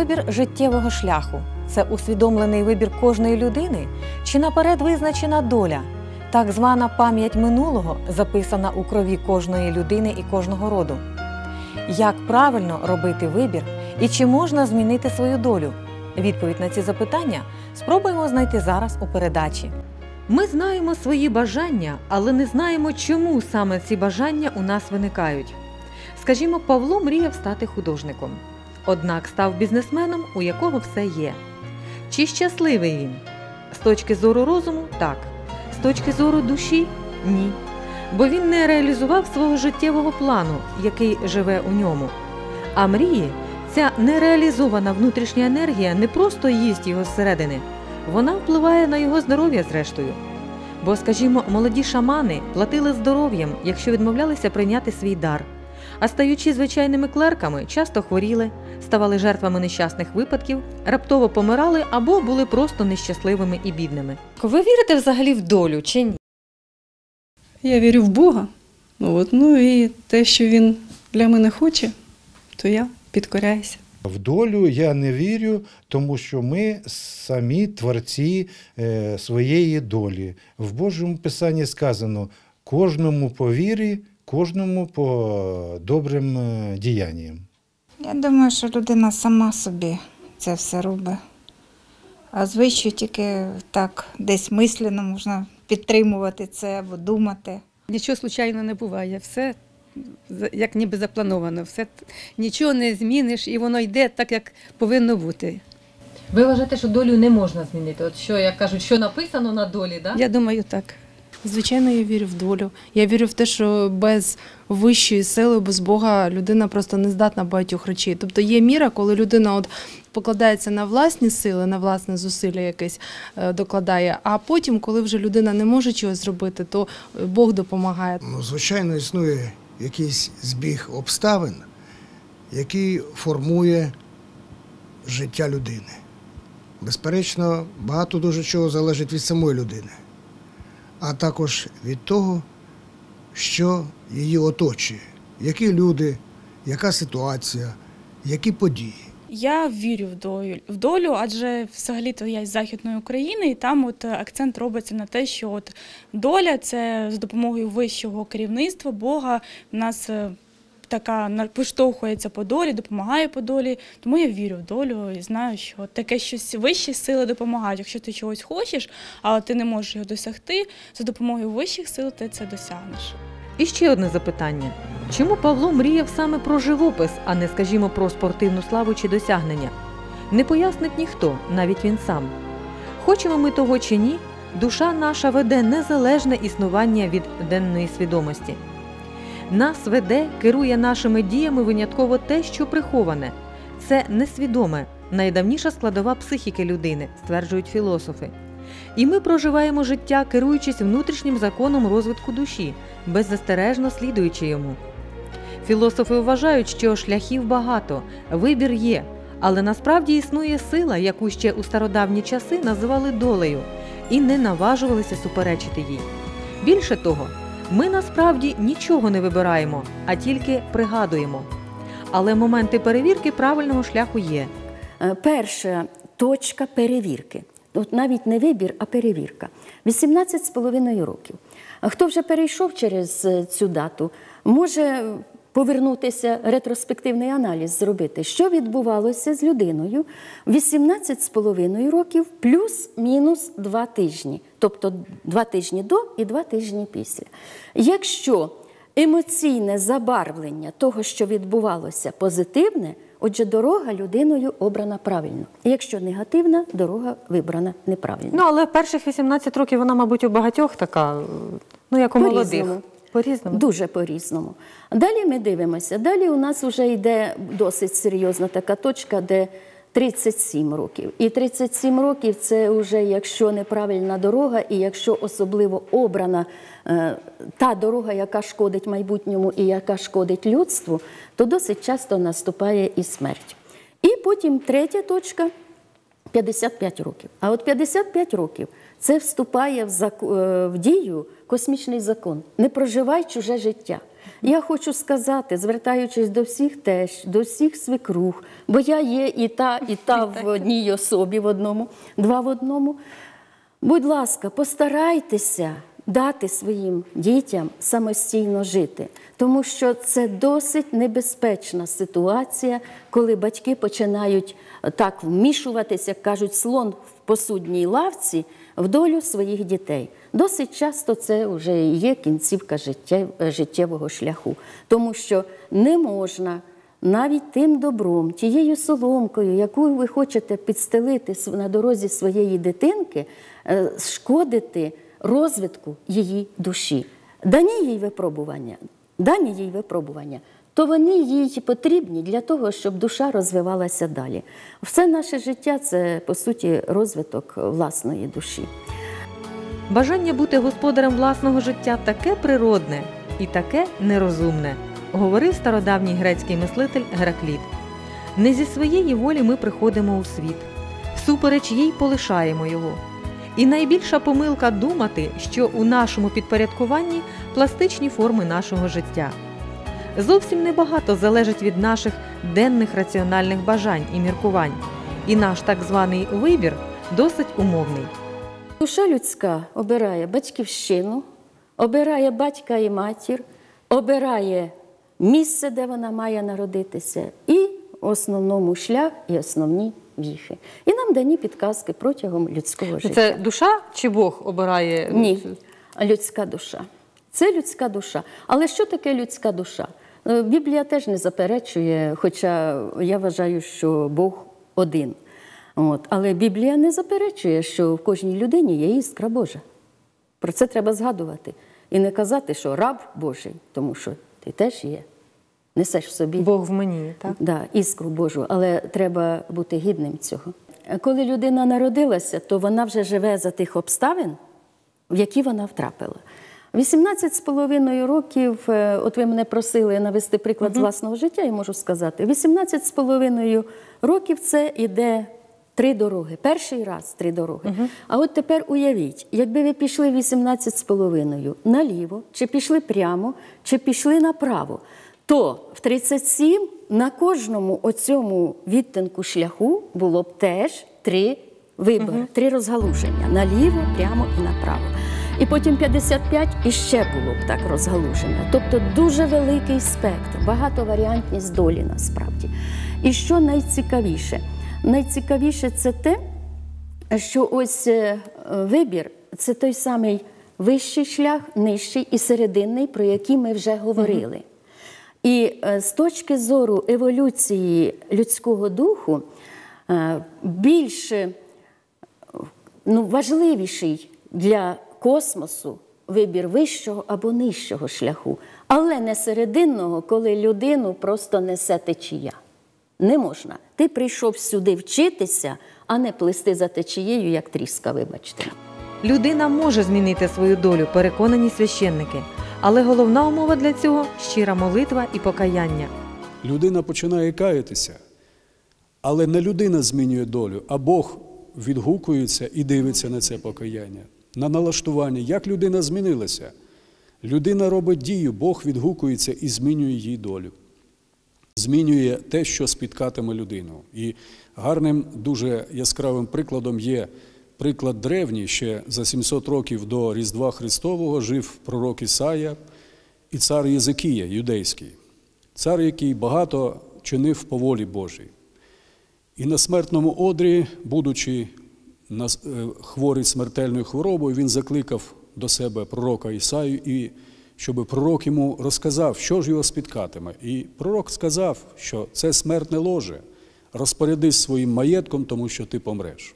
Вибір життєвого шляху це усвідомлений вибір кожної людини чи наперед визначена доля, так звана пам'ять минулого, записана у крові кожної людини і кожного роду. Як правильно робити вибір і чи можна змінити свою долю? Відповідь на ці запитання спробуємо знайти зараз у передачі. Ми знаємо свої бажання, але не знаємо, чому саме ці бажання у нас виникають. Скажімо, Павло мріяв стати художником, однак став бізнесменом, у якого все є. Чи щасливий він? З точки зору розуму так. З точки зору душі ні. Бо він не реалізував свого життєвого плану, який живе у ньому. А мрії, ця нереалізована внутрішня енергія не просто їсть його зсередини, вона впливає на його здоров'я зрештою. Бо, скажімо, молоді шамани платили здоров'ям, якщо відмовлялися прийняти свій дар. А стаючи звичайними клерками, часто хворіли, ставали жертвами нещасних випадків, раптово помирали або були просто нещасливими і бідними. Ви вірите взагалі в долю чи ні? Я вірю в Бога. Ну, От, ну і те, що він для мене хоче, то я підкоряюся. В долю я не вірю, тому що ми самі творці е, своєї долі. В Божому Писанні сказано кожному по вірі, кожному по добрим е, діянням. Я думаю, що людина сама собі це все робить. А звичайно тільки так десь мислено можна підтримувати це або думати. Нічого случайно не буває. Все як ніби заплановано. Все нічого не зміниш, і воно йде так, як повинно бути. Ви вважаєте, що долю не можна змінити? От що як кажуть, що написано на долі, да? Я думаю, так. Звичайно, я вірю в долю. Я вірю в те, що без вищої сили, без Бога людина просто не здатна багатьох речей. Тобто є міра, коли людина от покладається на власні сили, на власне зусилля якесь е, докладає. А потім, коли вже людина не може чогось зробити, то е, Бог допомагає. Ну, звичайно, існує якийсь збіг обставин, який формує життя людини. Безперечно, багато дуже чого залежить від самої людини, а також від того, що її оточує, які люди, яка ситуація, які події. Я вірю в долю, в долю, адже взагалі-то я з Західної України, і там от акцент робиться на те, що от доля це з допомогою вищого керівництва Бога в нас е, така поштовхується по долі, допомагає по долі. Тому я вірю в долю і знаю, що таке щось вищі сили допомагають. Якщо ти чогось хочеш, але ти не можеш його досягти, за допомогою вищих сил ти це досягнеш. І ще одне запитання: чому Павло мріяв саме про живопис, а не, скажімо, про спортивну славу чи досягнення? Не пояснить ніхто, навіть він сам. Хочемо ми того чи ні, душа наша веде незалежне існування від денної свідомості. Нас веде, керує нашими діями винятково те, що приховане. Це несвідоме, найдавніша складова психіки людини, стверджують філософи. І ми проживаємо життя, керуючись внутрішнім законом розвитку душі, беззастережно слідуючи йому. Філософи вважають, що шляхів багато, вибір є, але насправді існує сила, яку ще у стародавні часи називали долею, і не наважувалися суперечити їй. Більше того, ми насправді нічого не вибираємо, а тільки пригадуємо. Але моменти перевірки правильного шляху є. Е, Перша точка перевірки. От навіть не вибір, а перевірка. 18 з половиною років. Хто вже перейшов через е, цю дату, може повернутися, ретроспективний аналіз зробити, що відбувалося з людиною 18 з половиною років плюс-мінус 2 тижні. Тобто 2 тижні до і 2 тижні після. Якщо емоційне забарвлення того, що відбувалося, позитивне, отже, дорога людиною обрана правильно. Якщо негативна, дорога вибрана неправильно. Ну, але перших 18 років вона, мабуть, у багатьох така, ну як у молодих. По-різному. Дуже по-різному. Далі ми дивимося. Далі у нас вже йде досить серйозна така точка, де 37 років. І 37 років це вже якщо неправильна дорога, і якщо особливо обрана е, та дорога, яка шкодить майбутньому і яка шкодить людству, то досить часто наступає і смерть. І потім третя точка 55 років. А от 55 років це вступає в, зак... е, в дію космічний закон. Не проживай чуже життя. Я хочу сказати, звертаючись до всіх теж, до всіх свекрух, бо я є і та, і та в одній особі в одному, два в одному. Будь ласка, постарайтеся дати своїм дітям самостійно жити, тому що це досить небезпечна ситуація, коли батьки починають так вмішуватися, як кажуть, слон в посудній лавці в долю своїх дітей. Досить часто це вже є кінцівка життя- життєвого шляху, тому що не можна навіть тим добром, тією соломкою, яку ви хочете підстелити на дорозі своєї дитинки, е, шкодити розвитку її душі. Дані їй випробування, дані їй випробування, то вони їй потрібні для того, щоб душа розвивалася далі. Все наше життя це по суті розвиток власної душі. Бажання бути господарем власного життя таке природне і таке нерозумне, говорив стародавній грецький мислитель Геракліт. Не зі своєї волі ми приходимо у світ, всупереч їй полишаємо його. І найбільша помилка думати, що у нашому підпорядкуванні пластичні форми нашого життя. Зовсім небагато залежить від наших денних раціональних бажань і міркувань, і наш так званий вибір досить умовний. Душа людська обирає батьківщину, обирає батька і матір, обирає місце, де вона має народитися, і в основному шлях і основні віхи. І нам дані підказки протягом людського життя. Це душа чи Бог обирає? Ні, людська душа. Це людська душа. Але що таке людська душа? Е, Біблія теж не заперечує, хоча я вважаю, що Бог один. От. Але Біблія не заперечує, що в кожній людині є іскра Божа. Про це треба згадувати. І не казати, що раб Божий, тому що ти теж є. Несеш в собі Бог в мені, так? Да, іскру Божу, але треба бути гідним цього. Коли людина народилася, то вона вже живе за тих обставин, в які вона втрапила. 18 з половиною років, е, от ви мене просили навести приклад з власного життя, я можу сказати. 18 з половиною років це іде три дороги. Перший раз три дороги. А от тепер уявіть, якби ви пішли 18 з половиною наліво, чи пішли прямо, чи пішли направо, то в 37 на кожному оцьому відтинку шляху було б теж три вибори, три розгалуження наліво, прямо і направо. І потім 55 і ще було б так розгалуження. Тобто дуже великий спектр, багатоваріантність долі насправді. І що найцікавіше? Найцікавіше це те, що ось е, вибір це той самий вищий шлях, нижчий і серединний, про який ми вже говорили. І е, з точки зору еволюції людського духу, е, більш е, ну, важливіший для космосу вибір вищого або нижчого шляху, але не серединного, коли людину просто несе течія. Не можна. Ти прийшов сюди вчитися, а не плисти за течією, як тріска, вибачте. Людина може змінити свою долю, переконані священники, але головна умова для цього щира молитва і покаяння. Людина починає каятися, але не людина змінює долю, а Бог відгукується і дивиться на це покаяння, на налаштування, як людина змінилася. Людина робить дію, Бог відгукується і змінює її долю. Змінює те, що спіткатиме людину. І гарним, дуже яскравим прикладом є приклад древній, ще за 700 років до Різдва Христового жив пророк Ісая і цар Єзикія, юдейський, цар, який багато чинив по волі Божій. І на смертному одрі, будучи е, хворий смертельною хворобою, він закликав до себе пророка Ісаю, і щоб пророк йому розказав, що ж його спіткатиме. І пророк сказав, що це смертне ложе, розпорядись своїм маєтком, тому що ти помреш.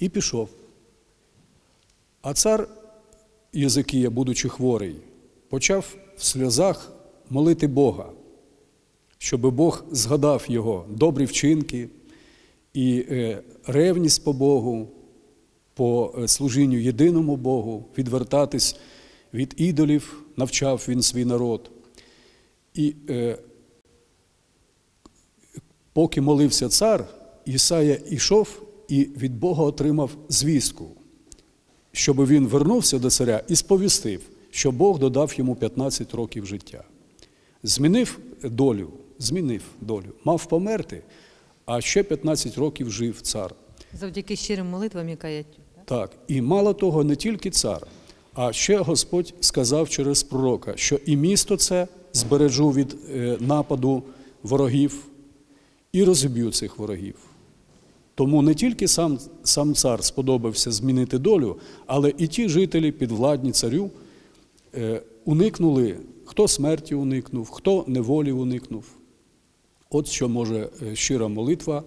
І пішов. А цар Єзикія, будучи хворий, почав в сльозах молити Бога, щоб Бог згадав його добрі вчинки і е, ревність по Богу, по е, служінню єдиному Богу, відвертатись від ідолів, навчав він свій народ. І е, поки молився цар, Ісая ішов і від Бога отримав звістку, щоб він вернувся до царя і сповістив, що Бог додав йому 15 років життя. Змінив долю, змінив долю, мав померти, а ще 15 років жив цар. Завдяки щирим молитвам і каяттю. Так, і мало того, не тільки цар, а ще Господь сказав через пророка, що і місто це збережу від е, нападу ворогів і розіб'ю цих ворогів. Тому не тільки сам, сам цар сподобався змінити долю, але і ті жителі, підвладні царю, е, уникнули, хто смерті уникнув, хто неволі уникнув. От що може е, щира молитва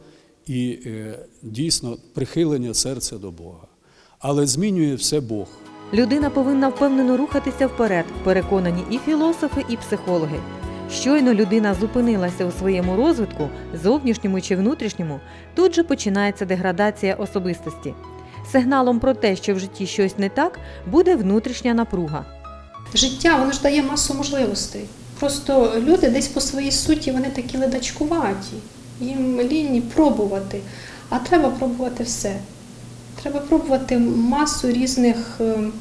і е, дійсно прихилення серця до Бога. Але змінює все Бог. Людина повинна впевнено рухатися вперед, переконані і філософи, і психологи. Щойно людина зупинилася у своєму розвитку, зовнішньому чи внутрішньому, тут же починається деградація особистості. Сигналом про те, що в житті щось не так, буде внутрішня напруга. Життя воно ж дає масу можливостей. Просто люди десь по своїй суті вони такі ледачкуваті. Їм лінні пробувати. А треба пробувати все. Треба пробувати масу різних ем,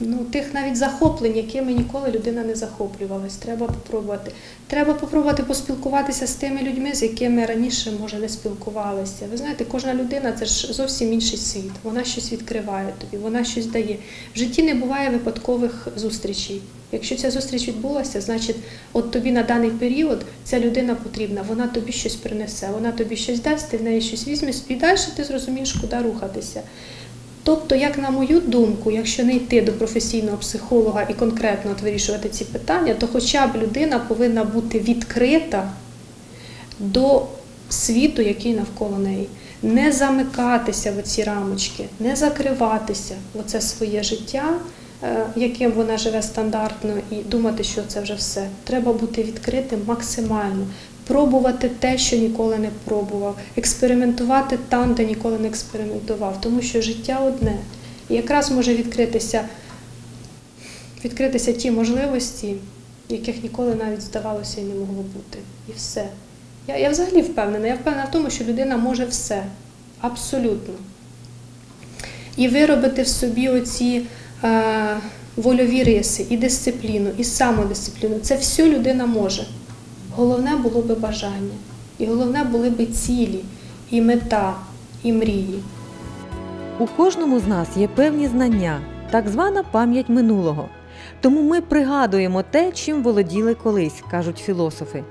ну, тих навіть захоплень, якими ніколи людина не захоплювалась. Треба попробувати. Треба попробувати поспілкуватися з тими людьми, з якими раніше, може, не спілкувалися. Ви знаєте, кожна людина це ж зовсім інший світ. Вона щось відкриває тобі, вона щось дає. В житті не буває випадкових зустрічей. Якщо ця зустріч відбулася, значить, от тобі на даний період ця людина потрібна, вона тобі щось принесе, вона тобі щось дасть, ти в неї щось візьмеш, і далі ти зрозумієш, куди рухатися. Тобто, як на мою думку, якщо не йти до професійного психолога і конкретно от вирішувати ці питання, то хоча б людина повинна бути відкрита до світу, який навколо неї. Не замикатися в ці рамочки, не закриватися в оце своє життя, е, яким вона живе стандартно, і думати, що це вже все. Треба бути відкритим максимально, пробувати те, що ніколи не пробував, експериментувати там, де ніколи не експериментував, тому що життя одне. І якраз може відкритися, відкритися ті можливості, яких ніколи навіть здавалося і не могло бути. І все. Я, я взагалі впевнена. Я впевнена в тому, що людина може все. Абсолютно. І виробити в собі оці е, вольові риси, і дисципліну, і самодисципліну. Це все людина може. Головне було би бажання. І головне були би цілі, і мета, і мрії. У кожному з нас є певні знання, так звана пам'ять минулого. Тому ми пригадуємо те, чим володіли колись, кажуть філософи.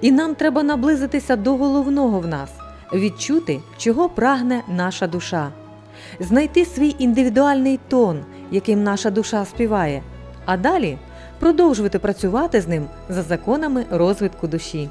І нам треба наблизитися до головного в нас, відчути, чого прагне наша душа, знайти свій індивідуальний тон, яким наша душа співає, а далі продовжувати працювати з ним за законами розвитку душі.